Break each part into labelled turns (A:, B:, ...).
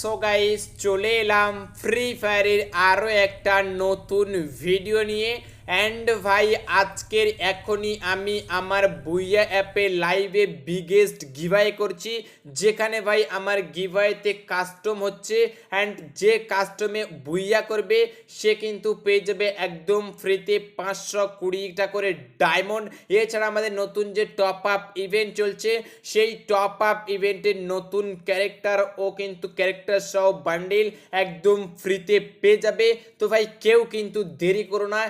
A: So guys চলে এলাম free ফায়ারের আরও একটা নতুন ভিডিও নিয়ে। অ্যান্ড ভাই, আজকের এখনই আমি আমার বুইয়া অ্যাপে লাইভে বিগেস্ট গিভাই করছি। যেখানে ভাই আমার গিভাইতে কাস্টম হচ্ছে। অ্যান্ড যে কাস্টমে বুইয়া করবে, সে কিন্তু পেয়ে যাবে একদম ফ্রিতে পাঁচশো কুড়িটা করে ডায়মন্ড এছাড়া আমাদের নতুন যে টপ আপ ইভেন্ট চলছে, সেই টপ আপ ইভেন্টের নতুন ক্যারেক্টার ও কিন্তু ক্যারেক্টার সহ বান্ডিল একদম ফ্রিতে পেয়ে যাবে। তো ভাই, কেউ কিন্তু দেরি করো না।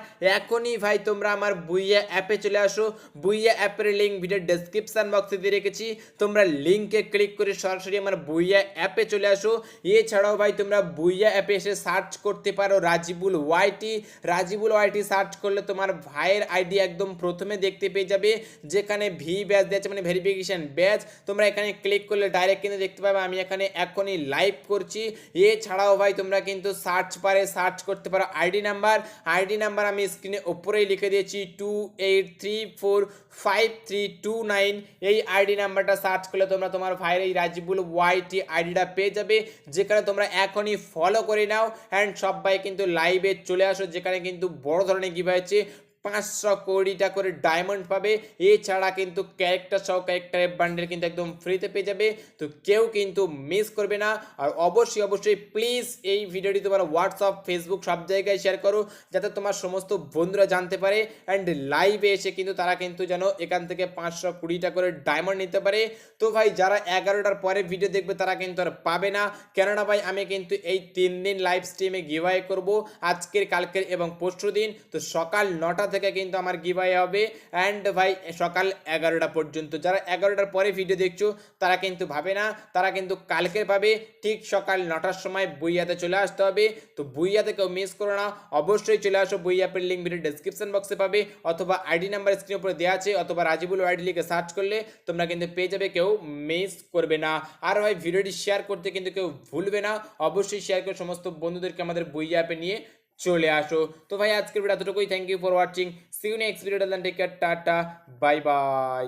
A: এখনই ভাই তোমরা আমার বুইয়া অ্যাপে চলে আসো। বুইয়া অ্যাপের লিঙ্ক ভিডিও ডেসক্রিপশন বক্সে দিয়ে রেখেছি। তোমরা লিঙ্কে ক্লিক করে সরাসরি আমার বুইয়া অ্যাপে চলে আসো। এছাড়াও ভাই তোমরা বুইয়া অ্যাপে এসে সার্চ করতে পারো Rajibul YT Rajibul YT search করলে তোমার ভাইয়ের আইডি একদম প্রথমে দেখতে পেয়ে যাবে। যেখানে ভি ব্যাচ দিয়েছে মানে ভেরিফিকেশন ব্যাচ তোমরা এখানে ক্লিক করলে ডাইরেক্ট কিন্তু দেখতে পাবে আমি এখানে এখনই লাইভ করছি। এছাড়াও ভাই তোমরা কিন্তু সার্চ পারে সার্চ করতে পারো আইডি নাম্বার আইডি নাম্বার আমি স্ক্রিনে ওপরেই লিখে দিয়েছি two eight three four five three two nine এই আইডি নাম্বারটা সার্চ করলে তোমরা তোমার ভাইয়ের এই রাজিবুল ওয়াইটি আইডিটা পেয়ে যাবে, যেখানে তোমরা এখনই ফলো করে নাও। অ্যান্ড সবাই কিন্তু লাইভে চলে আসো, যেখানে কিন্তু বড় ধরনের কী হয়েছে পাঁচশো কোটিটা করে ডায়মন্ড পাবে। এছাড়া কিন্তু ক্যারেক্টার সহ ক্যারেক্টারের বান্ডেল কিন্তু একদম ফ্রিতে পেয়ে যাবে। তো কেউ কিন্তু মিস করবে না। আর অবশ্যই অবশ্যই প্লিজ এই ভিডিওটি তোমার হোয়াটসঅ্যাপ ফেসবুক সব জায়গায় শেয়ার করো, যাতে তোমার সমস্ত বন্ধুরা জানতে পারে। অ্যান্ড লাইভে এসে কিন্তু তারা কিন্তু যেন এখান থেকে পাঁচশো কুড়িটা করে ডায়মন্ড নিতে পারে। তো ভাই, যারা এগারোটার পরে ভিডিও দেখবে, তারা কিন্তু আর পাবে না। কেননা ভাই, আমি কিন্তু এই তিন দিন লাইভ স্ট্রিমে গিভাই করব। আজকের, কালকের এবং পরশু দিন তো সকাল নটা থেকে কিন্তু আমার গিভাই হবে। অ্যান্ড ভাই, সকাল এগারোটা পর্যন্ত, যারা এগারোটার পরে ভিডিও দেখছ, তারা কিন্তু ভাবে না, তারা কিন্তু কালকে পাবে। ঠিক সকাল নটার সময় বইয়াতে চলে আসতে হবে। তো বইয়াতে কেউ মিস করো না, অবশ্যই চলে আসো বই অ্যাপের লিঙ্ক ভিডিও ডেসক্রিপশন বক্সে পাবে, অথবা আইডি নাম্বার স্ক্রিন উপরে দেওয়া আছে, অথবা রাজিবুল আইডি লিখে সার্চ করলে তোমরা কিন্তু পেয়ে যাবে, কেউ মিস করবে না। আর ভাই ভিডিওটি শেয়ার করতে কিন্তু কেউ ভুলবে না, অবশ্যই শেয়ার করে সমস্ত বন্ধুদেরকে আমাদের বই অ্যাপে নিয়ে চলে আসো। তো ভাই, আজকের ভিডিও এতটুকুই। Thank you for watching see you next video take care tata bye bye